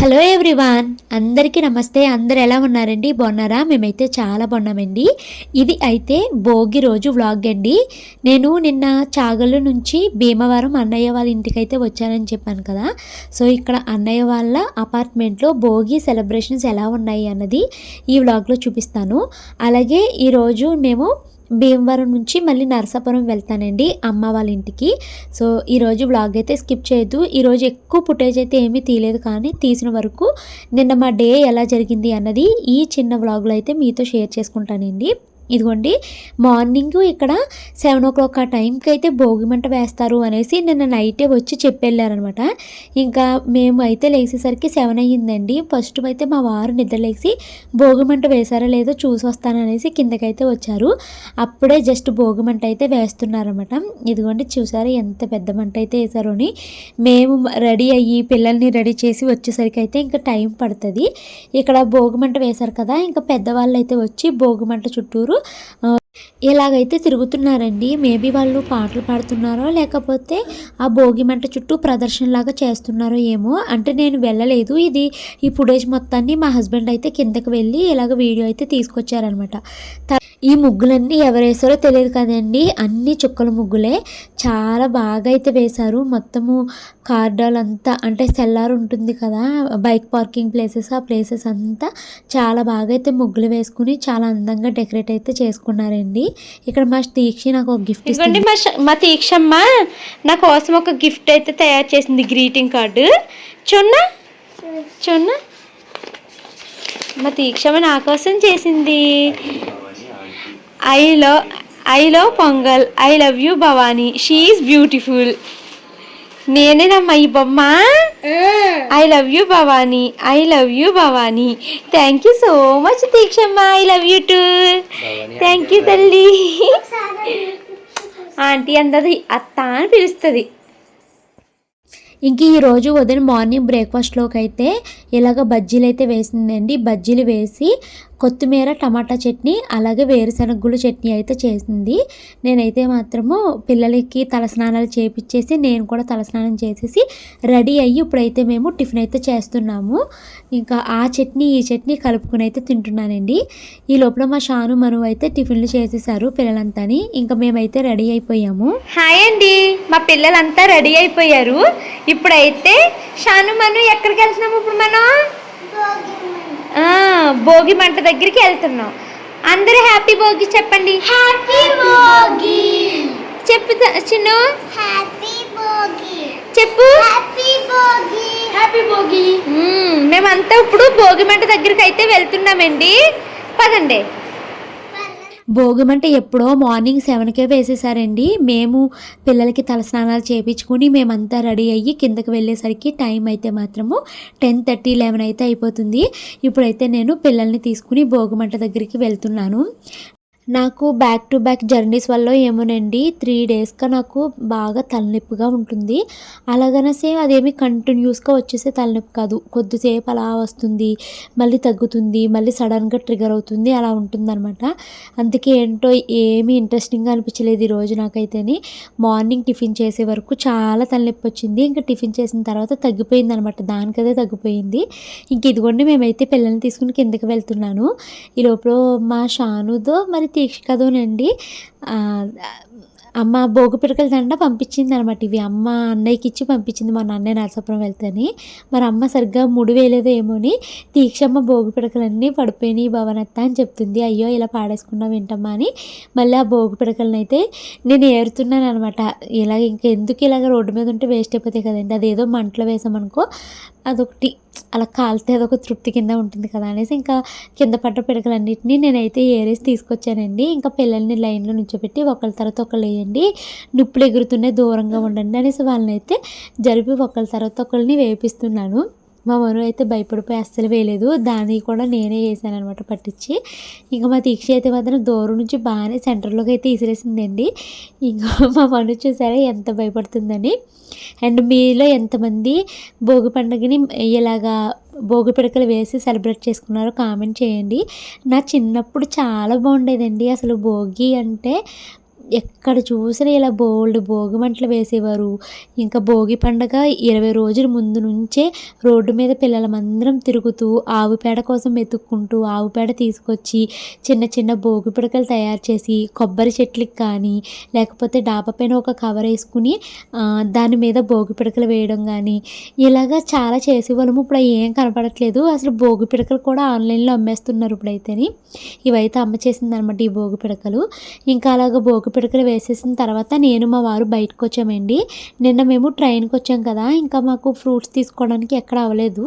Hello everyone అందరికీ నమస్తే. అందరు ఎలా ఉన్నారండి? బాగున్నారా? మేమైతే చాలా బాగున్నామండి. ఇది అయితే భోగి రోజు వ్లాగ్ అండి. నేను నిన్న చాగళ్ళు నుంచి భీమవరం అన్నయ్య వాళ్ళ ఇంటికైతే వచ్చానని చెప్పాను కదా. సో ఇక్కడ అన్నయ్య వాళ్ళ అపార్ట్మెంట్లో భోగి సెలబ్రేషన్స్ ఎలా ఉన్నాయి అన్నది ఈ వ్లాగ్లో చూపిస్తాను. అలాగే ఈరోజు మేము భీమవరం నుంచి మళ్ళీ నరసాపురం వెళ్తానండి అమ్మ వాళ్ళ ఇంటికి. సో ఈరోజు వ్లాగ్ అయితే స్కిప్ చేయొద్దు. ఈరోజు ఎక్కువ ఫుటేజ్ అయితే ఏమీ తీయలేదు కానీ తీసిన వరకు నిన్న మా డే ఎలా జరిగింది అన్నది ఈ చిన్న బ్లాగ్లో అయితే మీతో షేర్ చేసుకుంటానండి. ఇదిగోండి మార్నింగ్ ఇక్కడ సెవెన్ ఓ క్లాక్ ఆ టైంకి అయితే భోగి మంట వేస్తారు అనేసి నిన్న నైటే వచ్చి చెప్పెళ్ళారనమాట. ఇంకా మేము అయితే లేచేసరికి సెవెన్ అయ్యిందండి. ఫస్ట్ అయితే మా వారు నిద్ర లేచి భోగి మంట వేశారో లేదో చూసి వస్తాననేసి కిందకైతే వచ్చారు. అప్పుడే జస్ట్ భోగి మంట అయితే వేస్తున్నారనమాట. ఇదిగోండి చూసారు ఎంత పెద్ద మంట అయితే వేశారు అని. మేము రెడీ అయ్యి పిల్లల్ని రెడీ చేసి వచ్చేసరికి అయితే ఇంకా టైం పడుతుంది. ఇక్కడ భోగి మంట వేశారు కదా ఇంకా పెద్దవాళ్ళు అయితే వచ్చి భోగి మంట చుట్టూరు ఇలాగైతే తిరుగుతున్నారండి మేబీ వాళ్ళు పాటలు పాడుతున్నారో లేకపోతే ఆ భోగి మంట చుట్టూ ప్రదర్శనలాగా చేస్తున్నారో ఏమో అంటే నేను వెళ్ళలేదు. ఇది ఈ ఫుటేజ్ మొత్తాన్ని మా హస్బెండ్ అయితే కిందకి వెళ్ళి ఇలాగ వీడియో అయితే తీసుకొచ్చారనమాట. ఈ ముగ్గులన్నీ ఎవరు తెలియదు కదండి. అన్ని చుక్కల ముగ్గులే. చాలా బాగా అయితే వేశారు. మొత్తము కార్డాల్ అంతా అంటే సెల్లార్ ఉంటుంది కదా బైక్ పార్కింగ్ ప్లేసెస్ ఆ ప్లేసెస్ అంతా చాలా బాగా అయితే ముగ్గులు వేసుకుని చాలా అందంగా డెకరేట్ అయితే చేసుకున్నారండి. ఇక్కడ మా దీక్ష నాకు ఒక గిఫ్ట్ ఇదిగోండి మా మా తీక్షమ్మ నా కోసం ఒక గిఫ్ట్ అయితే తయారు చేసింది గ్రీటింగ్ కార్డు. చూన్నా? చూన్నా? మా తీక్షమ్మ నా కోసం చేసింది. ఐలో ఐలో Pongal I love you Bhavani she is beautiful నేనేనమ్మా ఈ బొమ్మ I love you Bhavani I love you Bhavani thank you so much దీక్షమ్మ I love you too thank you తల్లి ఆంటీ అందది అత్త అని పిలుస్తుంది. ఇంక ఈ రోజు ఉదయం మార్నింగ్ బ్రేక్ఫాస్ట్లోకి అయితే ఇలాగ బజ్జీలు అయితే వేసిందండి. బజ్జీలు వేసి కొత్తిమీర టమాటా చట్నీ అలాగే వేరుశనగులు చట్నీ అయితే చేసింది. నేనైతే మాత్రము పిల్లలకి తలస్నానాలు చేపించేసి నేను కూడా తలస్నానం చేసేసి రెడీ అయ్యి ఇప్పుడైతే మేము టిఫిన్ అయితే చేస్తున్నాము. ఇంకా ఆ చట్నీ ఈ చట్నీ కలుపుకుని అయితే తింటున్నానండి. ఈ లోపల మా షాను మనువు అయితే టిఫిన్లు చేసేసారు పిల్లలంతాని. ఇంకా మేమైతే రెడీ అయిపోయాము. హాయ్ అండి. మా పిల్లలంతా రెడీ అయిపోయారు. ఇప్పుడైతే షాను మను ఎక్కడికి వెళ్తున్నాము ఇప్పుడు మనం? భోగి మంట దగ్గరికి వెళ్తున్నాం. అందరూ హ్యాపీ భోగి చెప్పండి. హ్యాపీ భోగి. చెప్పు చిన్ను. హ్యాపీ భోగి. చెప్పు. హ్యాపీ భోగి. హ్యాపీ భోగి. మ్మ్, మేమంతా ఇప్పుడు భోగి మంట దగ్గరికి అయితే వెళ్తున్నామండి. పదండి. భోగం అంటే ఎప్పుడో మార్నింగ్ సెవెన్కే వేసేసారండి. మేము పిల్లలకి తలస్నానాలు చేయించుకుని మేమంతా రెడీ అయ్యి కిందకి వెళ్ళేసరికి టైం అయితే మాత్రము టెన్ థర్టీ లెవెన్ అయితే అయిపోతుంది. ఇప్పుడైతే నేను పిల్లల్ని తీసుకుని భోగమంట దగ్గరికి వెళ్తున్నాను. నాకు బ్యాక్ టు బ్యాక్ జర్నీస్ వల్ల ఏమోనండి త్రీ డేస్గా నాకు బాగా తలనొప్పిగా ఉంటుంది. అలాగనేసే అదేమి కంటిన్యూస్గా వచ్చేసే తలనొప్పి కాదు. కొద్దిసేపు అలా వస్తుంది మళ్ళీ తగ్గుతుంది మళ్ళీ సడన్గా ట్రిగర్ అవుతుంది అలా ఉంటుందన్నమాట. అందుకే ఏంటో ఏమీ ఇంట్రెస్టింగ్గా అనిపించలేదు ఈరోజు నాకైతేని. మార్నింగ్ టిఫిన్ చేసే వరకు చాలా తలనొప్పి వచ్చింది. ఇంకా టిఫిన్ చేసిన తర్వాత తగ్గిపోయింది అనమాట దానికదే తగ్గిపోయింది. ఇంక ఇదిగోండి మేమైతే పిల్లల్ని తీసుకుని కిందకి వెళ్తున్నాను. ఈ లోపల మా షానుదో మరి తీక్షకదోనండి ఆ, అమ్మ భోగి పిడకల దండ పంపించింది అనమాట ఇవి. అమ్మ అన్నయ్యకి ఇచ్చి పంపించింది మా అన్నయ్య నరసాపురం వెళ్తేని. మరి అమ్మ సరిగ్గా ముడి వేయలేదో ఏమోని దీక్షమ్మ భోగి పిడకలన్నీ పడిపోయినాయి భవనత్త అని చెప్తుంది. అయ్యో ఇలా పాడేసుకున్నావు ఏంటమ్మా అని. మళ్ళీ ఆ భోగి పిడకలను అయితే నేను ఏరుతున్నాను అనమాట ఇలాగ ఇంకా ఎందుకు ఇలాగ రోడ్డు మీద ఉంటే వేస్ట్ అయిపోతాయి కదండి. అదేదో మంటలో వేసామనుకో అదొకటి. అలా కాలితే అదొక తృప్తి కింద ఉంటుంది కదా అనేసి ఇంకా కింద పడ్డ పిడకలన్నింటినీ నేనైతే ఏరేసి తీసుకొచ్చానండి. ఇంకా పిల్లల్ని లైన్లో నుంచోబెట్టి ఒకళ్ళ తర్వాత ఒకళ్ళు వేయండి. నిప్పులు ఎగురుతున్నాయి దూరంగా ఉండండి అనేసి వాళ్ళని అయితే జరిపి ఒకళ్ళ తర్వాత ఒకళ్ళని వేపిస్తున్నాను. మా మను అయితే భయపడిపోయి అస్సలు వేయలేదు. దాన్ని కూడా నేనే వేసాను అనమాట పట్టించి. ఇంకా మా దీక్ష అయితే మాత్రం దూరం నుంచి బాగానే సెంటర్లోకి అయితే విసిరేసిందండి ఇంకా మా మను చూసారా ఎంత భయపడుతుందని. అండ్ మీలో ఎంతమంది భోగి పండుగని ఇలాగా భోగి పిడకలు వేసి సెలబ్రేట్ చేసుకున్నారో కామెంట్ చేయండి. నా చిన్నప్పుడు చాలా బాగుండేదండి. అసలు భోగి అంటే ఎక్కడ చూసినా ఇలా బోల్డ్ భోగి మంటలు వేసేవారు. ఇంకా భోగి పండగ ఇరవై రోజుల ముందు నుంచే రోడ్డు మీద పిల్లలమందరం తిరుగుతూ ఆవు పేడ కోసం వెతుక్కుంటూ ఆవు పేడ తీసుకొచ్చి చిన్న చిన్న భోగి పిడకలు తయారు చేసి కొబ్బరి చెట్లకి కానీ లేకపోతే డాబా పైన ఒక కవర్ వేసుకుని దాని మీద భోగి పిడకలు వేయడం కానీ ఇలాగా చాలా చేసేవాళ్ళము. ఇప్పుడు ఏం కనపడట్లేదు. అసలు భోగి పిడకలు కూడా ఆన్లైన్లో అమ్మేస్తున్నారు ఇప్పుడైతేని. ఇవైతే అమ్మ చేసిందనమాట ఈ భోగి పిడకలు. ఇంకా అలాగ భోగి పిడకలు వేసేసిన తర్వాత నేను మా వారు బయటకు వచ్చామండి నిన్న మేము ట్రైన్కి వచ్చాం కదా ఇంకా మాకు ఫ్రూట్స్ తీసుకోవడానికి ఎక్కడ అవ్వలేదు.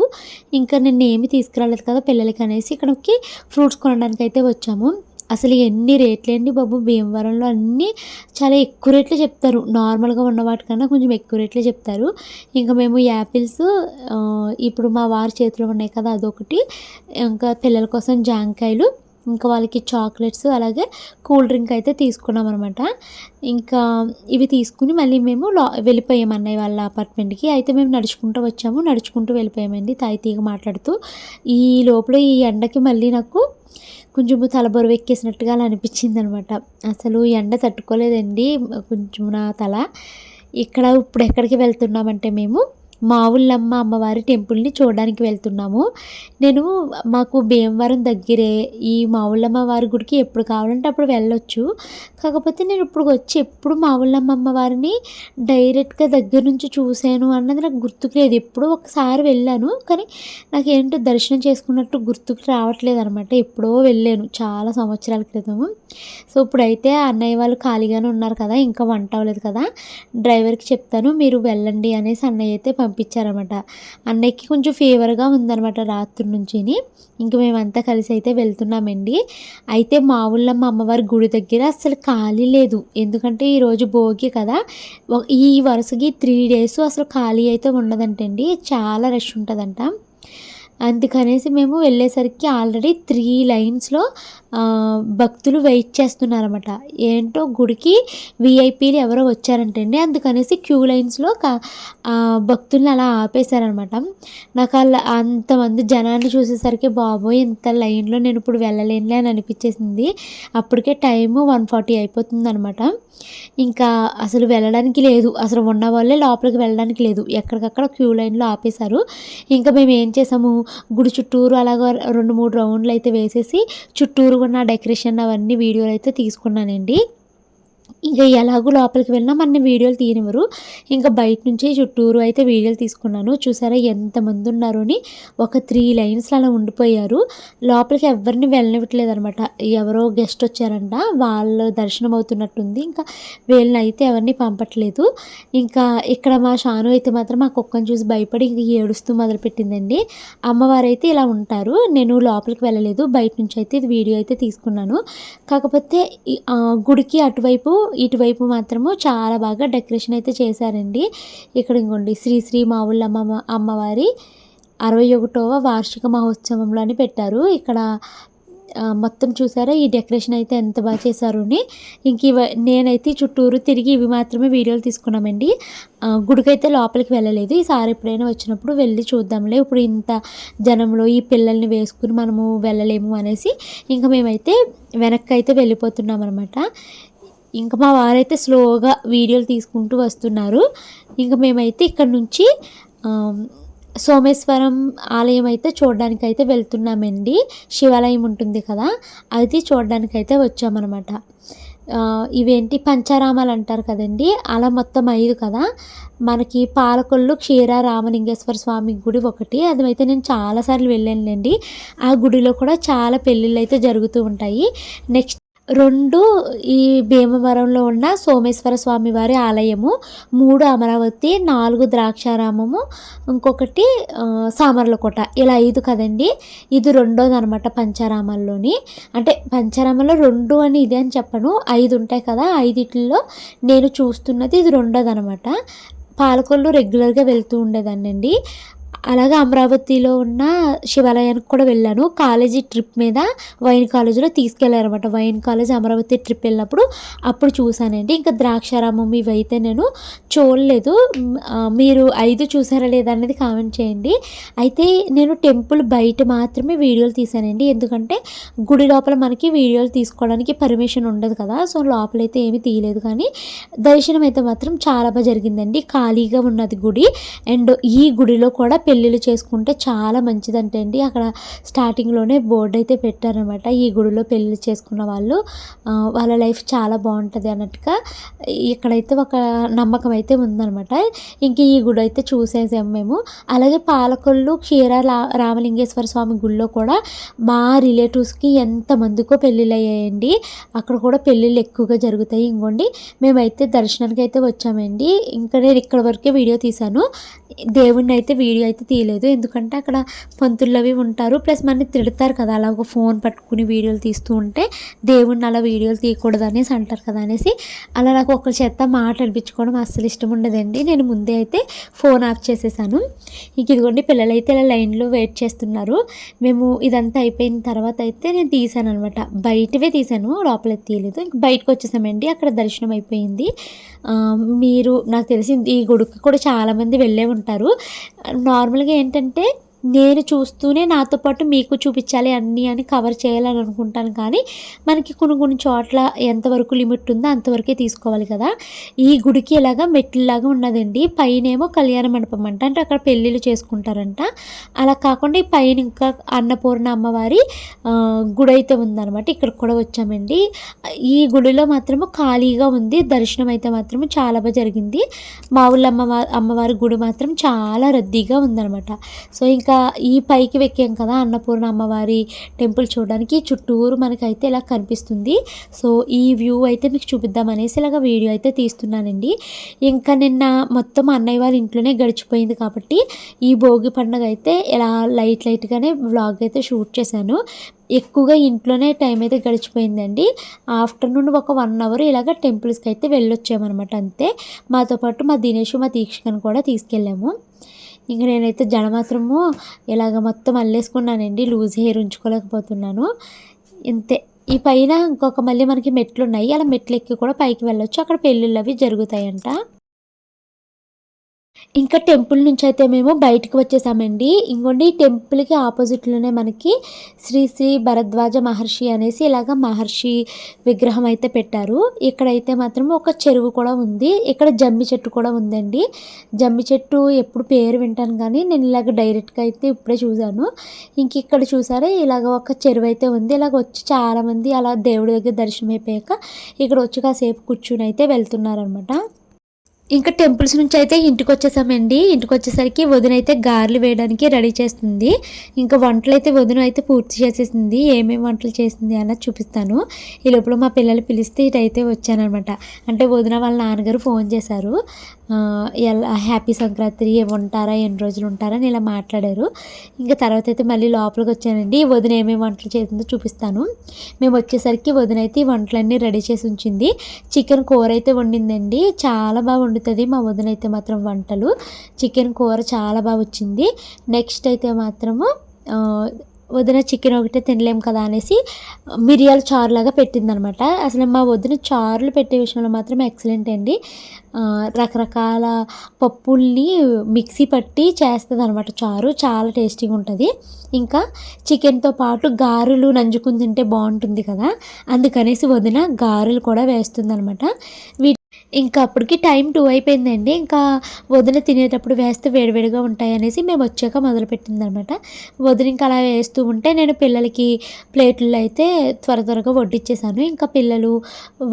ఇంకా నిన్న ఏమి తీసుకురాలేదు కదా పిల్లలకి అనేసి ఇక్కడికి ఫ్రూట్స్ కొనడానికి అయితే వచ్చాము. అసలు ఎన్ని రేట్లేండి బాబు భీమవరంలో అన్నీ చాలా ఎక్కువ రేట్లు చెప్తారు. నార్మల్గా ఉన్న వాటికన్నా కొంచెం ఎక్కువ రేట్లే చెప్తారు. ఇంకా మేము యాపిల్స్ ఇప్పుడు మా వారి చేతిలో ఉన్నాయి కదా అదొకటి. ఇంకా పిల్లల కోసం జాంకాయలు ఇంకా వాళ్ళకి చాక్లెట్స్ అలాగే కూల్ డ్రింక్ అయితే తీసుకున్నాం అనమాట ఇంకా ఇవి తీసుకుని మళ్ళీ మేము లా వెళ్ళిపోయాం అన్నయ్య వాళ్ళ అపార్ట్మెంట్కి. అయితే మేము నడుచుకుంటూ వచ్చాము. నడుచుకుంటూ వెళ్ళిపోయామండి తాయితీగ మాట్లాడుతూ. ఈ లోపల ఈ ఎండకి మళ్ళీ నాకు కొంచెం తల బరువు ఎక్కేసినట్టుగా అలా అనిపించింది అనమాట అసలు ఎండ తట్టుకోలేదండి కొంచెం నా తల. ఇక్కడ ఇప్పుడు ఎక్కడికి వెళ్తున్నామంటే మేము మావుళ్ళమ్మ అమ్మవారి టెంపుల్ని చూడడానికి వెళ్తున్నాము. నేను మాకు భీమవరం దగ్గరే ఈ మావుళ్ళమ్మ వారి గుడికి ఎప్పుడు కావాలంటే అప్పుడు వెళ్ళొచ్చు. కాకపోతే నేను ఇప్పుడు వచ్చి ఎప్పుడు మావుళ్ళమ్మ అమ్మవారిని డైరెక్ట్గా దగ్గర నుంచి చూశాను అన్నది నాకు గుర్తుకు లేదు. ఎప్పుడో ఒకసారి వెళ్ళాను కానీ నాకేంటో దర్శనం చేసుకున్నట్టు గుర్తుకు రావట్లేదు అనమాట ఎప్పుడో వెళ్ళాను చాలా సంవత్సరాల క్రితము. సో ఇప్పుడైతే అన్నయ్య వాళ్ళు ఖాళీగానే ఉన్నారు కదా ఇంకా వంట అవ్వలేదు కదా. డ్రైవర్కి చెప్తాను మీరు వెళ్ళండి అనేసి అన్నయ్య అయితే పంపించారనమాట అన్నయ్యకి కొంచెం ఫీవర్గా ఉందన్నమాట రాత్రి నుంచి ఇంక మేమంతా కలిసి అయితే వెళ్తున్నామండి. అయితే మా ఊళ్ళో మా అమ్మవారి గుడి దగ్గర అసలు ఖాళీ లేదు. ఎందుకంటే ఈరోజు భోగి కదా. ఈ వరుసకి త్రీ డేస్ అసలు ఖాళీ అయితే ఉండదంటండి. చాలా రష్ ఉంటుందంట. అందుకనేసి మేము వెళ్ళేసరికి ఆల్రెడీ త్రీ లైన్స్లో భక్తులు వెయిట్ చేస్తున్నారన్నమాట. ఏంటో గుడికి విఐపీలు ఎవరో వచ్చారంటండి. అందుకనేసి క్యూ లైన్స్లో క భక్తుల్ని అలా ఆపేశారనమాట నాకు అలా అంతమంది జనాన్ని చూసేసరికి బాబోయ్ ఇంత లైన్లో నేను ఇప్పుడు వెళ్ళలేనులే అని అనిపించేసింది. అప్పటికే టైము వన్ ఫార్టీ అయిపోతుంది అనమాట ఇంకా అసలు వెళ్ళడానికి లేదు. అసలు ఉన్న వాళ్ళే లోపలికి వెళ్ళడానికి లేదు. ఎక్కడికక్కడ క్యూ లైన్లో ఆపేశారు. ఇంకా మేము ఏం చేసాము? గుడి చుట్టూరు అలాగ రెండు మూడు రౌండ్లు అయితే వేసేసి చుట్టూరు ఉన్న డెకరేషన్ అవన్నీ వీడియోలు అయితే తీసుకున్నానండి. ఇంకా ఎలాగో లోపలికి వెళ్ళినా మన వీడియోలు తీయనివ్వరు. ఇంకా బయట నుంచి చుట్టూరు అయితే వీడియోలు తీసుకున్నాను. చూసారా ఎంతమంది ఉన్నారు అని. ఒక త్రీ లైన్స్ అలా ఉండిపోయారు. లోపలికి ఎవరిని వెళ్ళనివ్వట్లేదు అనమాట ఎవరో గెస్ట్ వచ్చారంట. వాళ్ళ దర్శనం అవుతున్నట్టుంది. ఇంకా వీళ్ళని అయితే ఎవరిని పంపట్లేదు. ఇంకా ఇక్కడ మా షాను అయితే మాత్రం మా కుక్కను చూసి భయపడి ఇంక ఏడుస్తూ మొదలుపెట్టిందండి. అమ్మవారు అయితే ఇలా ఉంటారు. నేను లోపలికి వెళ్ళలేదు. బయట నుంచి అయితే ఇది వీడియో అయితే తీసుకున్నాను. కాకపోతే గుడికి అటువైపు ఇటువైపు మాత్రము చాలా బాగా డెకరేషన్ అయితే చేశారండి. ఇక్కడ ఇంకోండి శ్రీ శ్రీ మావుళ్ళ అమ్మ అమ్మవారి అరవై ఒకటవ వార్షిక మహోత్సవంలో అని పెట్టారు. ఇక్కడ మొత్తం చూసారా ఈ డెకరేషన్ అయితే ఎంత బాగా చేశారు అని ఇంక ఇవ నేనైతే చుట్టూరు తిరిగి ఇవి మాత్రమే వీడియోలు తీసుకున్నామండి. గుడికైతే లోపలికి వెళ్ళలేదు. ఈసారి ఎప్పుడైనా వచ్చినప్పుడు వెళ్ళి చూద్దాంలే. ఇప్పుడు ఇంత జనంలో ఈ పిల్లల్ని వేసుకుని మనము వెళ్ళలేము అనేసి ఇంకా మేమైతే వెనక్కి అయితే వెళ్ళిపోతున్నాం అనమాట ఇంకా మా వారైతే స్లోగా వీడియోలు తీసుకుంటూ వస్తున్నారు. ఇంకా మేమైతే ఇక్కడ నుంచి సోమేశ్వరం ఆలయం అయితే చూడడానికి అయితే వెళ్తున్నామండి. శివాలయం ఉంటుంది కదా అది చూడడానికి అయితే వచ్చామన్నమాట ఇవేంటి పంచారామాలు అంటారు కదండి అలా మొత్తం ఐదు కదా. మనకి పాలకొల్లు క్షీర రామలింగేశ్వర స్వామి గుడి ఒకటి. అది అయితే నేను చాలాసార్లు వెళ్ళానులేండి. ఆ గుడిలో కూడా చాలా పెళ్ళిళ్ళు అయితే జరుగుతూ ఉంటాయి. నెక్స్ట్ రెండు ఈ భీమవరంలో ఉన్న సోమేశ్వర స్వామి వారి ఆలయము మూడు అమరావతి నాలుగు ద్రాక్షారామము ఇంకొకటి సామర్లకోట. ఇలా ఐదు కదండి. ఇది రెండోది అనమాట పంచారామాల్లోని. అంటే పంచారామంలో రెండు అని ఇదే అని చెప్పను. ఐదు ఉంటాయి కదా ఐదిట్లో నేను చూస్తున్నది ఇది రెండోది అనమాట పాలకొల్లు రెగ్యులర్గా వెళ్తూ ఉండేదాన్నండి. అలాగే అమరావతిలో ఉన్న శివాలయానికి కూడా వెళ్ళాను. కాలేజీ ట్రిప్ మీద వైన్ కాలేజీలో తీసుకెళ్ళారనమాట వైన్ కాలేజ్ అమరావతి ట్రిప్ వెళ్ళినప్పుడు అప్పుడు చూశానండి. ఇంకా ద్రాక్షారామం ఇవైతే నేను చూడలేదు. మీరు ఐదు చూసారా లేదా అనేది కామెంట్ చేయండి. అయితే నేను టెంపుల్ బయట మాత్రమే వీడియోలు తీశానండి. ఎందుకంటే గుడి లోపల మనకి వీడియోలు తీసుకోవడానికి పర్మిషన్ ఉండదు కదా. సో లోపలైతే ఏమీ తీయలేదు. కానీ దర్శనం అయితే మాత్రం చాలా బాగా జరిగిందండి. ఖాళీగా ఉన్నది గుడి. అండ్ ఈ గుడిలో కూడా పెళ్ళిళ్ళు చేసుకుంటే చాలా మంచిదంటే అండి. అక్కడ స్టార్టింగ్లోనే బోర్డు అయితే పెట్టారనమాట. ఈ గుడిలో పెళ్ళిళ్ళు చేసుకున్న వాళ్ళు వాళ్ళ లైఫ్ చాలా బాగుంటుంది అన్నట్టుగా ఇక్కడైతే ఒక నమ్మకం అయితే ఉందన్నమాట ఇంక ఈ గుడి అయితే చూసేసాం మేము. అలాగే పాలకొల్లు క్షీర రామలింగేశ్వర స్వామి గుడిలో కూడా మా రిలేటివ్స్కి ఎంతమందికో పెళ్ళిళ్ళు అయ్యాయండి. అక్కడ కూడా పెళ్ళిళ్ళు ఎక్కువగా జరుగుతాయి. ఇంకోండి మేమైతే దర్శనానికి అయితే వచ్చామండి. ఇంకా నేను ఇక్కడ వరకే వీడియో తీశాను. దేవుణ్ణి అయితే వీడియో అయితే తీయలేదు. ఎందుకంటే అక్కడ పంతులు అవి ఉంటారు. ప్లస్ మనని తిడతారు కదా అలా ఒక ఫోన్ పట్టుకుని వీడియోలు తీస్తూ ఉంటే దేవుణ్ణి అలా వీడియోలు తీయకూడదు అనేసి అంటారు కదా అనేసి. అలా నాకు ఒకరి చేత మాట అనిపించుకోవడం అస్సలు ఇష్టం ఉండదండి. నేను ముందే అయితే ఫోన్ ఆఫ్ చేసేసాను. ఇంక ఇదిగోండి పిల్లలు అయితే ఇలా లైన్లో వెయిట్ చేస్తున్నారు. మేము ఇదంతా అయిపోయిన తర్వాత అయితే నేను తీసాను అనమాట. బయటవే తీసాను లోపల తీయలేదు. ఇంక బయటకు వచ్చేసామండి. అక్కడ దర్శనం అయిపోయింది. మీరు నాకు తెలిసి ఈ గుడికి కూడా చాలామంది వెళ్ళే ఉంటారు. నార్మల్గా ఏంటంటే నేను చూస్తూనే నాతో పాటు మీకు చూపించాలి అన్నీ అని కవర్ చేయాలని అనుకుంటాను. కానీ మనకి కొన్ని కొన్ని చోట్ల ఎంతవరకు లిమిట్ ఉందో అంతవరకే తీసుకోవాలి కదా. ఈ గుడికి ఇలాగా మెట్లులాగా ఉన్నదండి. పైనేమో కళ్యాణ మండపం అంట. అంటే అక్కడ పెళ్ళిళ్ళు చేసుకుంటారంట. అలా కాకుండా ఈ పైన ఇంకా అన్నపూర్ణ అమ్మవారి గుడి అయితే ఉందన్నమాట. ఇక్కడ కూడా వచ్చామండి. ఈ గుడిలో మాత్రము ఖాళీగా ఉంది. దర్శనం అయితే మాత్రం చాలా బాగా జరిగింది. మా ఊళ్ళో అమ్మవారి అమ్మవారి గుడి మాత్రం చాలా రద్దీగా ఉందన్నమాట. సో ఇంకా ఈ పైకి వెక్కాం కదా అన్నపూర్ణ అమ్మవారి టెంపుల్ చూడడానికి. చుట్టూరు మనకైతే ఇలా కనిపిస్తుంది. సో ఈ వ్యూ అయితే మీకు చూపిద్దామనేసి ఇలాగ వీడియో అయితే తీస్తున్నానండి. ఇంకా నిన్న మొత్తం అన్నయ్య వాళ్ళ ఇంట్లోనే గడిచిపోయింది కాబట్టి ఈ భోగి పండుగ అయితే ఇలా లైట్ లైట్గానే వ్లాగ్ అయితే షూట్ చేశాను. ఎక్కువగా ఇంట్లోనే టైం అయితే గడిచిపోయిందండి. ఆఫ్టర్నూన్ ఒక వన్ అవర్ ఇలాగ టెంపుల్స్కి అయితే వెళ్ళొచ్చామన్నమాట అంతే. మాతో పాటు మా దినేష్ మా దీక్షకను కూడా తీసుకెళ్ళాము. ఇంక నేనైతే జడ మాత్రము ఇలాగ మొత్తం అల్లేసుకున్నానండి. Loose hair ఉంచుకోలేకపోతున్నాను. ఇంతే. ఈ పైన ఇంకొక మళ్ళీ మనకి మెట్లు ఉన్నాయి అలా మెట్లు ఎక్కి కూడా పైకి వెళ్ళొచ్చు. అక్కడ పెళ్ళిళ్ళు అవి జరుగుతాయంట. ఇంకా టెంపుల్ నుంచి అయితే మేము బయటకు వచ్చేసామండి. ఇంకోండి టెంపుల్కి ఆపోజిట్లోనే మనకి శ్రీ శ్రీ భరద్వాజ మహర్షి అనేసి ఇలాగ మహర్షి విగ్రహం అయితే పెట్టారు. ఇక్కడైతే మాత్రం ఒక చెరువు కూడా ఉంది. ఇక్కడ జమ్మి చెట్టు కూడా ఉందండి. జమ్మి చెట్టు ఎప్పుడు పేరు వింటాను కానీ నేను ఇలాగ డైరెక్ట్గా అయితే ఇప్పుడే చూశాను. ఇంక ఇక్కడ చూసారా ఇలాగ ఒక చెరువు అయితే ఉంది. ఇలాగ వచ్చి చాలామంది అలా దేవుడి దగ్గర దర్శనం అయిపోయాక ఇక్కడ వచ్చి కాసేపు కూర్చుని అయితే వెళ్తున్నారనమాట ఇంకా టెంపుల్స్ నుంచి అయితే ఇంటికి వచ్చేసామండి ఇంటికి వచ్చేసరికి వదిన అయితే గారెలు వేయడానికి రెడీ చేస్తుంది. ఇంకా వంటలు అయితే వదిన అయితే పూర్తి చేసేసింది. ఏమేమి వంటలు చేసింది అన్నది చూపిస్తాను. ఈ లోపల మా పిల్లలు పిలిస్తే ఇటైతే వచ్చానమాట అంటే వదిన వాళ్ళ నాన్నగారు ఫోన్ చేశారు. ఎలా హ్యాపీ సంక్రాంతి ఉంటారా? ఎన్ని రోజులు ఉంటారా? అని ఇలా మాట్లాడారు. ఇంకా తర్వాత అయితే మళ్ళీ లోపలికి వచ్చానండి. ఈ వదిన ఏమేమి వంటలు చేసిందో చూపిస్తాను. మేము వచ్చేసరికి వదిన అయితే ఈ వంటలన్నీ రెడీ చేసి ఉంచింది. చికెన్ కూర అయితే వండిందండి. చాలా బాగా వండుతుంది. మా వదిన అయితే మాత్రం వంటలు. చికెన్ కూర చాలా బాగా వచ్చింది. నెక్స్ట్ అయితే మాత్రము వదిన చికెన్ ఒకటే తినలేం కదా అనేసి మిరియాల చారులాగా పెట్టిందనమాట. అసలు మా వదిన చారులు పెట్టే విషయంలో మాత్రం ఎక్సలెంట్ అండి. రకరకాల పప్పుల్ని మిక్సీ పట్టి చేస్తుంది అనమాట చారు. చాలా టేస్టీగా ఉంటుంది. ఇంకా చికెన్తో పాటు గారెలు నంజుకుని తింటే బాగుంటుంది కదా. అందుకనేసి వదిన గారెలు కూడా వేస్తుంది అనమాట వీ ఇంకా అప్పటికి టైం టూ అయిపోయిందండి. ఇంకా వదిన తినేటప్పుడు వేస్తే వేడివేడిగా ఉంటాయి అనేసి మేము వచ్చాక మొదలుపెట్టింది అనమాట వదిన ఇంకా అలా వేస్తూ ఉంటే నేను పిల్లలకి ప్లేట్లో అయితే త్వర త్వరగా వడ్డిచ్చేసాను. ఇంకా పిల్లలు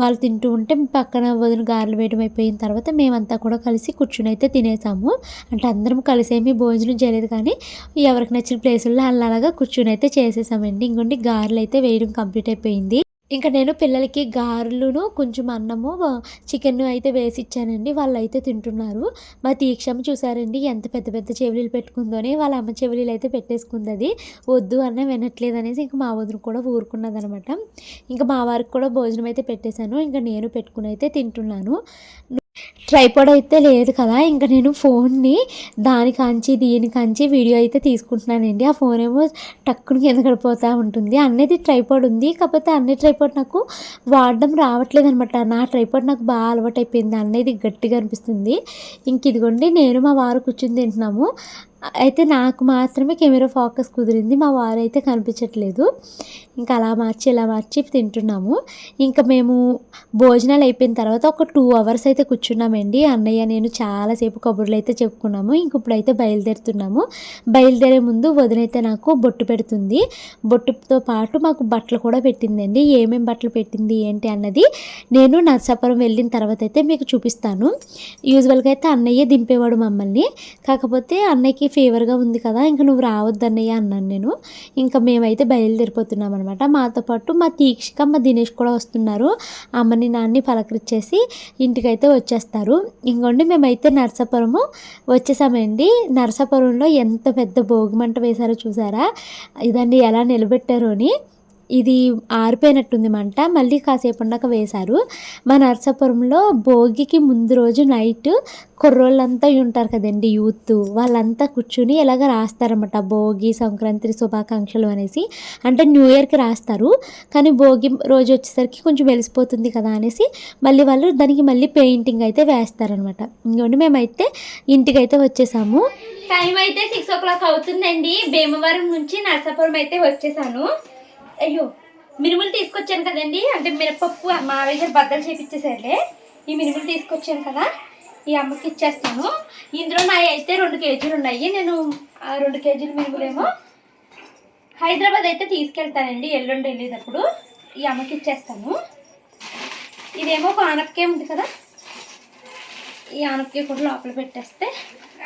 వాళ్ళు తింటూ ఉంటే పక్కన వదిన గారెలు వేయడం అయిపోయిన తర్వాత మేమంతా కూడా కలిసి కూర్చుని అయితే తినేసాము. అంటే అందరం కలిసి ఏమీ భోజనం చేయలేదు కానీ ఎవరికి నచ్చిన ప్లేసుల్లో అలాగా కూర్చుని అయితే చేసేసామండి. ఇంకోండి గారెలు అయితే వేయడం కంప్లీట్ అయిపోయింది. ఇంకా నేను పిల్లలకి గారెలును కొంచెం అన్నము చికెన్ అయితే వేసి ఇచ్చానండి వాళ్ళు అయితే తింటున్నారు. మా తీక్షమ్మ చూసారండి ఎంత పెద్ద పెద్ద చెవులీలు పెట్టుకుందోని వాళ్ళ అమ్మ చెవులీలు అయితే పెట్టేసుకుంది అది. వద్దు అన్న వినట్లేదు అనేసి ఇంకా మా వదిన కూడా ఊరుకున్నది అనమాట ఇంకా మా వారికి కూడా భోజనం అయితే పెట్టేశాను. ఇంకా నేను పెట్టుకుని అయితే తింటున్నాను. ట్రైపాడ్ అయితే లేదు కదా ఇంకా నేను ఫోన్ని దానికాంచి దీనికాంచి వీడియో అయితే తీసుకుంటున్నానండి. ఆ ఫోన్ ఏమో టక్కుని కింద పడిపోతూ ఉంటుంది. అన్నది ట్రైపాడ్ ఉంది. కాకపోతే అన్ని ట్రైపాడ్ నాకు వాడడం రావట్లేదు అనమాట నా ట్రైపాడ్ నాకు బాగా అలవాటు అయిపోయింది అన్నది గట్టిగా అనిపిస్తుంది. ఇంక ఇదిగోండి నేను మా వారు కూర్చుని తింటున్నాము. అయితే నాకు మాత్రమే కెమెరా ఫోకస్ కుదిరింది. మా వారు అయితే కనిపించట్లేదు. ఇంకా అలా మార్చి ఇలా మార్చి తింటున్నాము. ఇంకా మేము భోజనాలు అయిపోయిన తర్వాత ఒక టూ అవర్స్ అయితే కూర్చున్నామండి. అన్నయ్య నేను చాలాసేపు కబుర్లు అయితే చెప్పుకున్నాము. ఇంక ఇప్పుడైతే బయలుదేరుతున్నాము. బయలుదేరే ముందు వదినైతే నాకు బొట్టు పెడుతుంది. బొట్టుతో పాటు మాకు బట్టలు కూడా పెట్టిందండి. ఏమేమి బట్టలు పెట్టింది ఏంటి అన్నది నేను నర్సాపురం వెళ్ళిన తర్వాత అయితే మీకు చూపిస్తాను. యూజువల్గా అయితే అన్నయ్య దింపేవాడు మమ్మల్ని. కాకపోతే అన్నయ్యకి ఫీవర్గా ఉంది కదా ఇంకా నువ్వు రావద్దన్నయ్య అన్నాను నేను. ఇంకా మేమైతే బయలుదేరిపోతున్నాం అనమాట మాతో పాటు మా తీక్షిక మా దినేష్ కూడా వస్తున్నారు. అమ్మని నాన్ని పలకరించేసి ఇంటికైతే వచ్చేస్తారు. ఇంకోండి మేమైతే నర్సాపురము వచ్చేసామండి. నర్సాపురంలో ఎంత పెద్ద భోగి మంట వేశారో చూసారా? ఇదండి ఎలా నిలబెట్టారో అని. ఇది ఆరిపోయినట్టుంది మంట. మళ్ళీ కాసేపు ఉన్నాక వేశారు. మా నర్సాపురంలో భోగికి ముందు రోజు నైట్ కుర్రోళ్ళంతా ఉంటారు కదండి యూత్. వాళ్ళంతా కూర్చుని ఇలాగ రాస్తారన్నమాట భోగి సంక్రాంతి శుభాకాంక్షలు అనేసి. అంటే న్యూ ఇయర్కి రాస్తారు. కానీ భోగి రోజు వచ్చేసరికి కొంచెం వెలిసిపోతుంది కదా అనేసి మళ్ళీ వాళ్ళు దానికి మళ్ళీ పెయింటింగ్ అయితే వేస్తారనమాట ఇంకోండి మేమైతే ఇంటికైతే వచ్చేసాము. టైం అయితే సిక్స్ ఓ క్లాక్ అవుతుందండి. భీమవరం నుంచి నరసాపురం అయితే వచ్చేసాను. అయ్యో మినుములు తీసుకొచ్చాను కదండి. అంటే మినపప్పు మావయ్య వేసే బద్దలు చేపించేసరిలే ఈ మినుములు తీసుకొచ్చాను కదా ఈ అమ్మకి ఇచ్చేస్తాను. ఇందులో నా అయితే రెండు కేజీలు ఉన్నాయి. నేను ఆ రెండు కేజీల మినుములేమో హైదరాబాద్ అయితే తీసుకెళ్తానండి ఎల్లుండి వెళ్ళేటప్పుడు. ఈ అమ్మకి ఇచ్చేస్తాను. ఇదేమో ఒక ఆనపకే ఉంది కదా ఈ ఆనపకే కూడా లోపల పెట్టేస్తే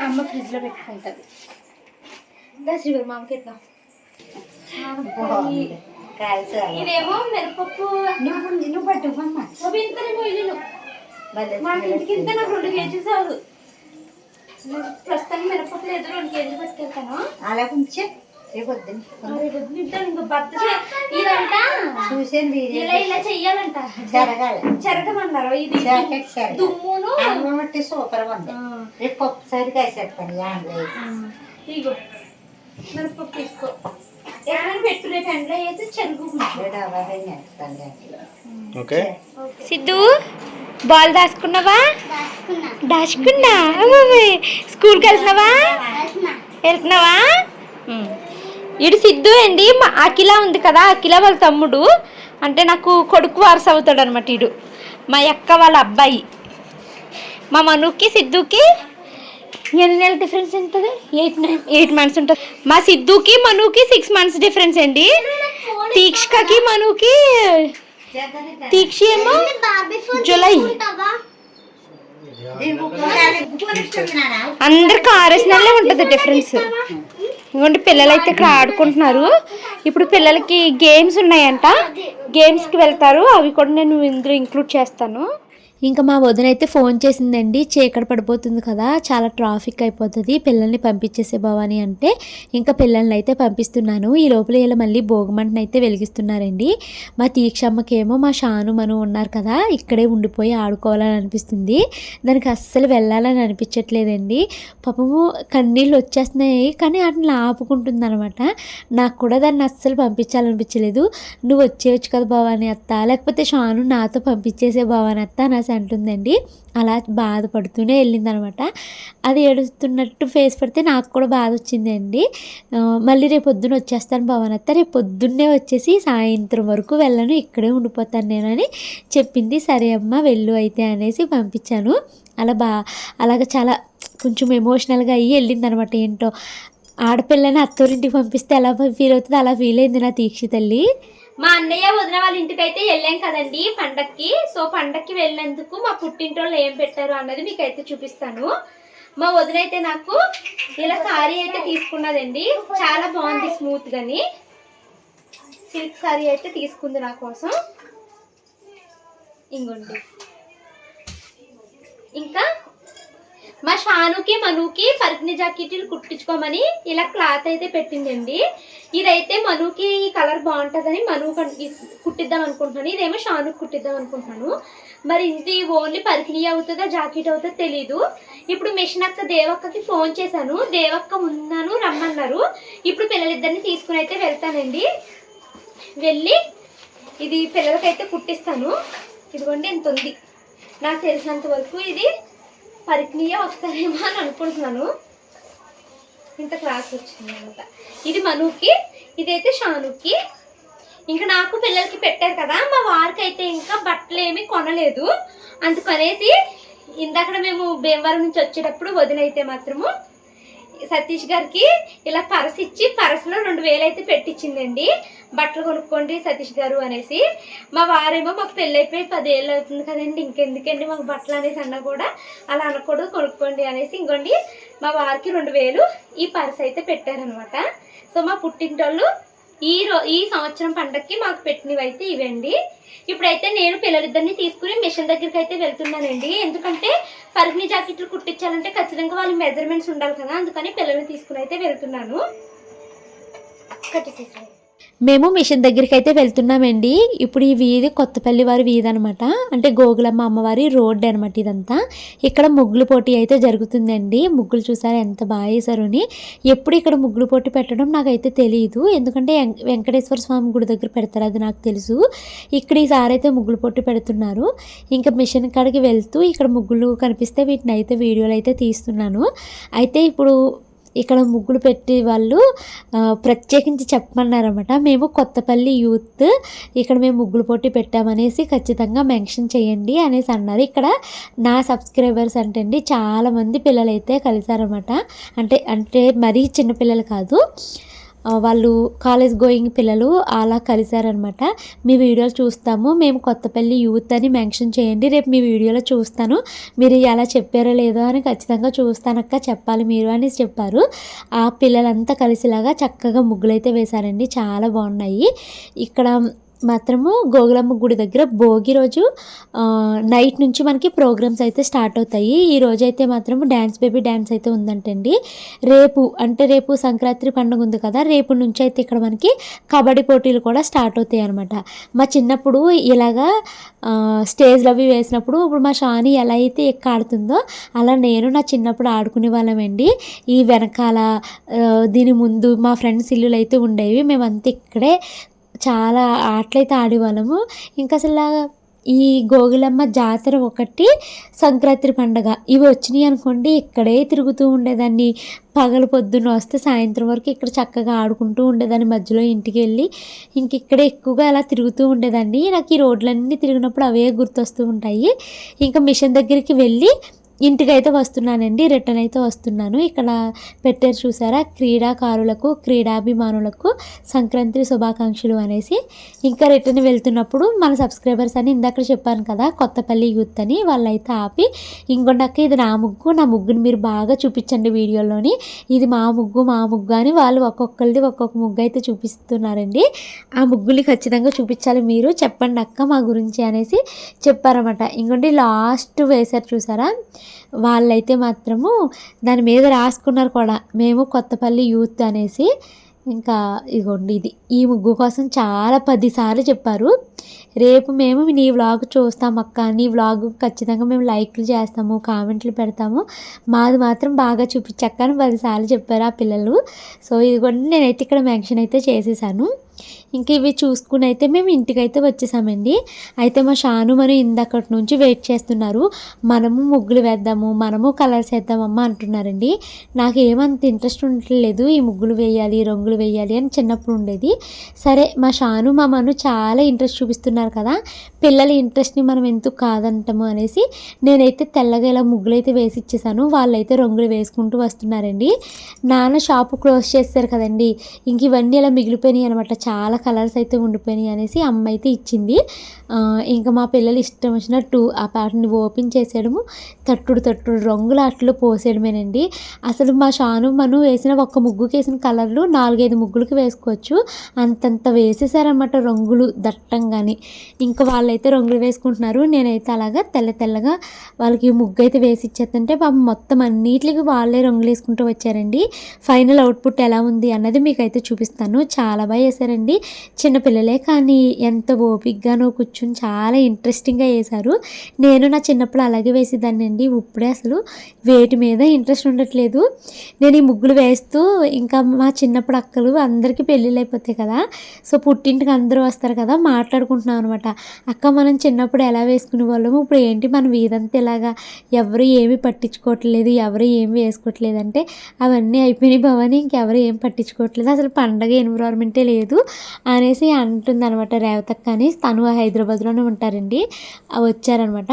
అమ్మ ఫ్రిడ్జ్లో పెట్టుకుంటుంది. ఇంకా శ్రీవరి మామకి ఇద్దాం. ఇదేమో మినపప్పు. నువ్వు ఇంతనేమో ఇల్లు మాకు ఇంటికి ఇంత నాకు రెండు కేజీలు చాలు. ప్రస్తుతానికి మినపప్పు లేదు రెండు కేజీలు పట్టుకెళ్తాను. అలా కొంచెం. ఇలా ఇలా చెయ్యాలంట. జరగాలి. చెరగమన్నారు ఇది దుమ్మును. అమ్మటి సూపర్ ఉంది. రేపు పప్పు సరి కాసేస్తాను యాండ్లో ఆ, ఇగో మినపప్పు తీసుకో. ఓకే. సిద్ధు బాల్ దాచుకున్నావా? దాచుకున్నా. స్కూల్కి వెళ్తున్నావా? వెళ్తున్నావా? ఇడు సిద్ధు అండి మా అఖిల ఉంది కదా అఖిల వాళ్ళ తమ్ముడు. అంటే నాకు కొడుకు వారసు అవుతాడు అనమాట ఇడు. మా అక్క వాళ్ళ అబ్బాయి. మా మనుకి సిద్ధుకి ఎన్ని నెలల డిఫరెన్స్ ఉంటుంది? ఎయిట్ ఎయిట్ మంత్స్ ఉంటుంది. మా సిద్ధుకి మనుకి సిక్స్ మంత్స్ డిఫరెన్స్ అండి. తీక్షకకి మనుకి తీక్ష ఏమో జులై. జూలై అందరికి ఆరేసి నెలలో ఉంటుంది డిఫరెన్స్ ఇంకోటి పిల్లలు అయితే ఇక్కడ ఆడుకుంటున్నారు. ఇప్పుడు పిల్లలకి గేమ్స్ ఉన్నాయంట. గేమ్స్కి వెళ్తారు. అవి కూడా నేను ఇందులో ఇంక్లూడ్ చేస్తాను. ఇంకా మా వదిన అయితే ఫోన్ చేసిందండి చీకటి పడిపోతుంది కదా చాలా ట్రాఫిక్ అయిపోతుంది పిల్లల్ని పంపించేసే భవాని అంటే ఇంకా పిల్లల్ని అయితే పంపిస్తున్నాను. ఈ లోపల ఇలా మళ్ళీ భోగమంటను అయితే వెలిగిస్తున్నారండి. మా తీక్షమ్మకేమో మా షాను మను ఉన్నారు కదా ఇక్కడే ఉండిపోయి ఆడుకోవాలని అనిపిస్తుంది. దానికి అస్సలు వెళ్ళాలని అనిపించట్లేదండి. పాపము కన్నీళ్ళు వచ్చేస్తున్నాయి కానీ వాటిని ఆపుకుంటుంది అనమాట నాకు కూడా దాన్ని అస్సలు పంపించాలనిపించలేదు. నువ్వు వచ్చేయచ్చు కదా భవాని అత్త లేకపోతే షాను నాతో పంపించేసే భవాని అత్త నా అంటుందండి. అలా బాధపడుతూనే వెళ్ళిందనమాట. అది ఏడుస్తున్నట్టు ఫేస్ పెడితే నాకు కూడా బాధ వచ్చిందండి. మళ్ళీ రేపు పొద్దున్న వచ్చేస్తాను భవన్ అత్త. రేపు పొద్దున్నే వచ్చేసి సాయంత్రం వరకు వెళ్ళను ఇక్కడే ఉండిపోతాను నేనని చెప్పింది. సరే అమ్మ వెళ్ళు అయితే అనేసి పంపించాను. అలా బా అలాగ చాలా కొంచెం ఎమోషనల్గా అయ్యి వెళ్ళింది అనమాట ఏంటో. ఆడపిల్లని అత్తోరింటికి పంపిస్తే ఎలా ఫీల్ అవుతుంది? అలా ఫీల్ అయింది నా తీక్షి తల్లి మా అన్నయ్య వదిన వాళ్ళ ఇంటికి అయితే వెళ్ళాం కదండి పండక్కి. సో పండక్కి వెళ్ళినందుకు మా పుట్టింటోళ్ళు ఏం పెట్టారు అన్నది మీకు అయితే చూపిస్తాను. మా వదిన అయితే నాకు ఇలా సారీ అయితే తీసుకున్నదండి. చాలా బాగుంది స్మూత్ గాని. సిల్క్ సారీ అయితే తీసుకుంది నా కోసం. ఇంకోండి ఇంకా మా షానుకి మనుకి పరిజ్ఞ జాకెట్లు కుట్టించుకోమని ఇలా క్లాత్ అయితే పెట్టిందండి. ఇదైతే మనుకి ఈ కలర్ బాగుంటుందని మను కుట్టిద్దాం అనుకుంటున్నాను. ఇదేమో షానుకి కుట్టిద్దాం అనుకుంటున్నాను. మరి ఇది ఓన్లీ పరికిణీ అవుతుందా జాకెట్ అవుతుందో తెలీదు. ఇప్పుడు మిషన్ అక్క దేవక్కకి ఫోన్ చేశాను. దేవక్క ఉన్నాను రమ్మన్నారు. ఇప్పుడు పిల్లలిద్దరిని తీసుకుని అయితే వెళ్తానండి. వెళ్ళి ఇది పిల్లలకైతే కుట్టిస్తాను. ఇదిగోండి ఎంత ఉంది. నాకు తెలిసినంత వరకు ఇది పరిజ్ఞయ వస్తాయేమో అని అనుకుంటున్నాను. ఇంత క్లాస్ వచ్చింది అనమాట ఇది మనుకి ఇదైతే షానుకి. ఇంకా నాకు పిల్లలకి పెట్టారు కదా మా వారికి అయితే ఇంకా బట్టలు ఏమీ కొనలేదు. అందుకనేసి ఇందాక మేము భీమవరం నుంచి వచ్చేటప్పుడు వదినైతే మాత్రము సతీష్ గారికి ఇలా పరస్ ఇచ్చి పరసలో రెండు వేలు అయితే పెట్టించిందండి. బట్టలు కొనుక్కోండి సతీష్ గారు అనేసి. మా వారేమో మాకు పెళ్ళైపోయి పదేళ్ళు అవుతుంది కదండి ఇంకెందుకండి మాకు బట్టలు అనేసి అన్నా కూడా అలా అనకూడదు కొనుక్కోండి అనేసి. ఇంకోండి మా వారికి రెండు వేలు ఈ పర్స్ అయితే పెట్టారనమాట. సో మా పుట్టింటోళ్ళు ఈ రో ఈ సంవత్సరం పండగకి మాకు పెట్టినవి అయితే ఇవండి. ఇప్పుడైతే నేను పిల్లలిద్దరిని తీసుకుని మిషన్ దగ్గరికి అయితే వెళ్తున్నానండి. ఎందుకంటే పరిగిణి జాకెట్లు కుట్టించాలంటే ఖచ్చితంగా వాళ్ళ మెజర్మెంట్స్ ఉండాలి కదా అందుకని పిల్లల్ని తీసుకుని అయితే వెళ్తున్నాను. కట్టేసేసాను మేము మిషన్ దగ్గరికి అయితే వెళ్తున్నామండి. ఇప్పుడు ఈ వీధి కొత్తపల్లి వారి వీధి అనమాట అంటే గోగులమ్మ అమ్మవారి రోడ్డు అనమాట ఇదంతా. ఇక్కడ ముగ్గులు పోటీ అయితే జరుగుతుందండి. ముగ్గులు చూసారు ఎంత బాగా వేశారు అని. ఎప్పుడు ఇక్కడ ముగ్గులు పోటీ పెట్టడం నాకైతే తెలియదు ఎందుకంటే వెంకటేశ్వర స్వామి గుడి దగ్గర పెడతారు అది నాకు తెలుసు. ఇక్కడ ఈసారి అయితే ముగ్గులు పోటీ పెడుతున్నారు. ఇంకా మిషన్ కాడికి వెళ్తూ ఇక్కడ ముగ్గులు కనిపిస్తే వీటిని అయితే వీడియోలు అయితే తీస్తున్నాను. అయితే ఇప్పుడు ఇక్కడ ముగ్గులు పెట్టి వాళ్ళు ప్రత్యేకించి చెప్పమన్నారన్నమాట. మేము కొత్తపల్లి యూత్ ఇక్కడ మేము ముగ్గులు పోటీ పెట్టామనేసి ఖచ్చితంగా మెన్షన్ చేయండి అనేసి అన్నారు. ఇక్కడ నా సబ్స్క్రైబర్స్ అంటే అండి చాలామంది పిల్లలైతే అయితే కలిశారన్నమాట. అంటే అంటే మరీ చిన్నపిల్లలు కాదు. వాళ్ళు కాలేజ్ గోయింగ్ పిల్లలు అలా కలిశారనమాట. మీ వీడియోలు చూస్తాము. మేము కొత్తపల్లి యూత్ అని మెన్షన్ చేయండి. రేపు మీ వీడియోలో చూస్తాను. మీరు ఎలా చెప్పారో లేదో అని ఖచ్చితంగా చూస్తానక్క. చెప్పాలి మీరు అని చెప్పారు. ఆ పిల్లలంతా కలిసిలాగా చక్కగా ముగ్గులైతే వేశారండి. చాలా బాగున్నాయి. ఇక్కడ మాత్రము గోగులమ్మ గుడి దగ్గర భోగి రోజు నైట్ నుంచి మనకి ప్రోగ్రామ్స్ అయితే స్టార్ట్ అవుతాయి. ఈ రోజు అయితే మాత్రం డ్యాన్స్ బేబీ డ్యాన్స్ అయితే ఉందంటండి. రేపు అంటే రేపు సంక్రాంతి పండుగ ఉంది కదా రేపు నుంచి అయితే ఇక్కడ మనకి కబడ్డీ పోటీలు కూడా స్టార్ట్ అవుతాయి అనమాట మా చిన్నప్పుడు ఇలాగా స్టేజ్లు అవి వేసినప్పుడు ఇప్పుడు మా షాని ఎలా అయితే ఎక్క ఆడుతుందో అలా నేను నా చిన్నప్పుడు ఆడుకునే వాళ్ళమండి. ఈ వెనకాల దీని ముందు మా ఫ్రెండ్స్ ఇల్లులు అయితే ఉండేవి. మేమంతా ఇక్కడే చాలా ఆటలైతే ఆడేవాళ్ళము. ఇంకా అసలు ఈ గోగులమ్మ జాతర ఒకటి సంక్రాంతి పండగ ఇవి వచ్చినాయి అనుకోండి ఇక్కడే తిరుగుతూ ఉండేదాన్ని. పగలు పొద్దున్న వస్తే సాయంత్రం వరకు ఇక్కడ చక్కగా ఆడుకుంటూ ఉండేదాన్ని మధ్యలో ఇంటికి వెళ్ళి. ఇంక ఇక్కడే ఎక్కువగా అలా తిరుగుతూ ఉండేదాన్ని. నాకు ఈ రోడ్లన్నీ తిరిగినప్పుడు అవే గుర్తొస్తూ ఉంటాయి. ఇంకా మిషన్ దగ్గరికి వెళ్ళి ఇంటికైతే వస్తున్నానండి రిటర్న్ అయితే వస్తున్నాను. ఇక్కడ పెట్టారు చూసారా క్రీడాకారులకు క్రీడాభిమానులకు సంక్రాంతి శుభాకాంక్షలు అనేసి. ఇంకా రిటర్న్ వెళ్తున్నప్పుడు మన సబ్స్క్రైబర్స్ అని ఇందాక చెప్పాను కదా కొత్తపల్లి యూత్ అని వాళ్ళైతే ఆపి ఇంకొండక్క ఇది నా ముగ్గు నా ముగ్గుని మీరు బాగా చూపించండి వీడియోలోని. ఇది మా ముగ్గు మా ముగ్గు అని వాళ్ళు ఒక్కొక్కరిది ఒక్కొక్క ముగ్గు అయితే చూపిస్తున్నారండి. ఆ ముగ్గుని ఖచ్చితంగా చూపించాలి మీరు. చెప్పండి అక్క మా గురించి అనేసి చెప్పారన్నమాట. ఇంకోటి లాస్ట్ వేశారు చూసారా వాళ్ళైతే మాత్రము దాని మీద రాసుకున్నారు కూడా. మేము కొత్తపల్లి యూత్ అనేసి ఇంకా ఇగోండి ఇది. ఈ ముగ్గు కోసం చాలా పదిసార్లు చెప్పారు. రేపు మేము నీ వ్లాగ్ చూస్తాం అక్క. నీ వ్లాగ్ ఖచ్చితంగా మేము లైక్లు చేస్తాము కామెంట్లు పెడతాము. మాది మాత్రం బాగా చూపించక్క అని పదిసార్లు చెప్పారు ఆ పిల్లలు. సో ఇదిగోండి నేనైతే ఇక్కడ మెన్షన్ అయితే చేసేసాను. ఇంక ఇవి చూసుకుని అయితే మేము ఇంటికైతే వచ్చేసామండి. అయితే మా షాను మనం ఇందక్కడి నుంచి వెయిట్ చేస్తున్నారు. మనము ముగ్గులు వేద్దాము మనము కలర్స్ వేద్దామమ్మా అంటున్నారండి. నాకు ఏమంత ఇంట్రెస్ట్ ఉండట్లేదు ఈ ముగ్గులు వేయాలి రంగులు వేయాలి అని చిన్నప్పుడు ఉండేది. సరే మా షాను మా మను చాలా ఇంట్రెస్ట్ చూపిస్తున్నారు కదా. పిల్లల ఇంట్రెస్ట్ని మనం ఎందుకు కాదంటాము అనేసి నేనైతే తెల్లగా ఇలా ముగ్గులు అయితే వేసి ఇచ్చేసాను. వాళ్ళైతే రంగులు వేసుకుంటూ వస్తున్నారండి. నాన్న షాపు క్లోజ్ చేస్తారు కదండి. ఇంక ఇవన్నీ ఇలా మిగిలిపోయినాయి అనమాట చాలా కలర్స్ అయితే ఉండిపోయినాయి అనేసి అమ్మ అయితే ఇచ్చింది ఇంకా మా పిల్లలు ఇష్టం వచ్చినట్టు ఆ ప్యాటర్న్ ఓపెన్ చేసేయడము తట్టుడు తట్టుడు రంగుల అట్లు పోసేయడమేనండి. అసలు మా షాను మను వేసిన ఒక్క ముగ్గుకి వేసిన కలర్లు నాలుగైదు ముగ్గులకి వేసుకోవచ్చు. అంతంత వేసేసారన్నమాట రంగులు దట్టంగాని. ఇంకా వాళ్ళైతే రంగులు వేసుకుంటున్నారు. నేనైతే అలాగా తెల్ల తెల్లగా వాళ్ళకి ముగ్గు అయితే వేసి ఇచ్చేస్తుంటే పాపం మొత్తం అన్నిటికి వాళ్ళే రంగులు వేసుకుంటూ వచ్చారండి. ఫైనల్ అవుట్పుట్ ఎలా ఉంది అన్నది మీకు అయితే చూపిస్తాను. చాలా బాగా వేసారు వేసారండి చిన్నపిల్లలే కానీ ఎంత ఓపిక్గానో కూర్చుని చాలా ఇంట్రెస్టింగ్గా వేశారు నేను నా చిన్నప్పుడు అలాగే వేసేదాన్ని అండి. ఇప్పుడే అసలు వేటి మీద ఇంట్రెస్ట్ ఉండట్లేదు. నేను ఈ ముగ్గులు వేస్తూ ఇంకా మా చిన్నప్పుడు అక్కలు అందరికీ పెళ్ళిళ్ళు అయిపోతాయి కదా. సో పుట్టింటికి అందరూ వస్తారు కదా మాట్లాడుకుంటున్నాం అనమాట అక్క మనం చిన్నప్పుడు ఎలా వేసుకునే వాళ్ళము? ఇప్పుడు ఏంటి మనం వీధంతా ఇలాగా ఎవరు ఏమీ పట్టించుకోవట్లేదు ఎవరు ఏమి వేసుకోవట్లేదు అంటే అవన్నీ అయిపోయినాయి భవని ఇంకెవరు ఏం పట్టించుకోవట్లేదు. అసలు పండగ ఎన్విరాన్మెంటే లేదు. అనేసి అంటుంది అనమాట రేవతక్క అని తను హైదరాబాద్లోనే ఉంటారండి. వచ్చారనమాట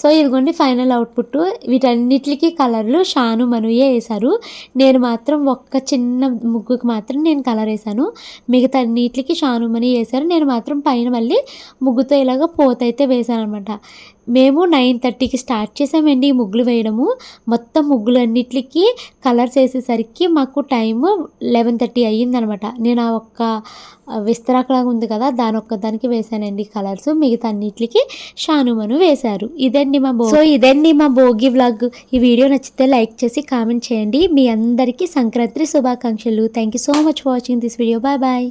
సో ఇదిగోండి ఫైనల్ అవుట్పుట్. వీటన్నిటికీ కలర్లు షాను మనుయే వేశారు. నేను మాత్రం ఒక్క చిన్న ముగ్గుకి మాత్రం నేను కలర్ వేసాను మిగతా అన్నిటికి షాను మనీ వేశారు. నేను మాత్రం పైన మళ్ళీ ముగ్గుతో ఇలాగ పోతైతే వేసాను అనమాట మేము నైన్ థర్టీకి స్టార్ట్ చేసామండి ఈ ముగ్గులు వేయడము. మొత్తం ముగ్గులు అన్నిటికీ కలర్స్ వేసేసరికి మాకు టైం లెవెన్ థర్టీ అయ్యిందనమాట. నేను ఆ ఒక్క విస్తరాకులాగా ఉంది కదా దాని ఒక్క దానికి వేసానండి కలర్స్. మిగతా అన్నిటికీ షానుమను వేశారు. ఇదండి మా బో సో ఇదండి మా భోగి వ్లాగ్. ఈ వీడియో నచ్చితే లైక్ చేసి కామెంట్ చేయండి. మీ అందరికీ సంక్రాంతి శుభాకాంక్షలు. Thank you so much for watching this video bye bye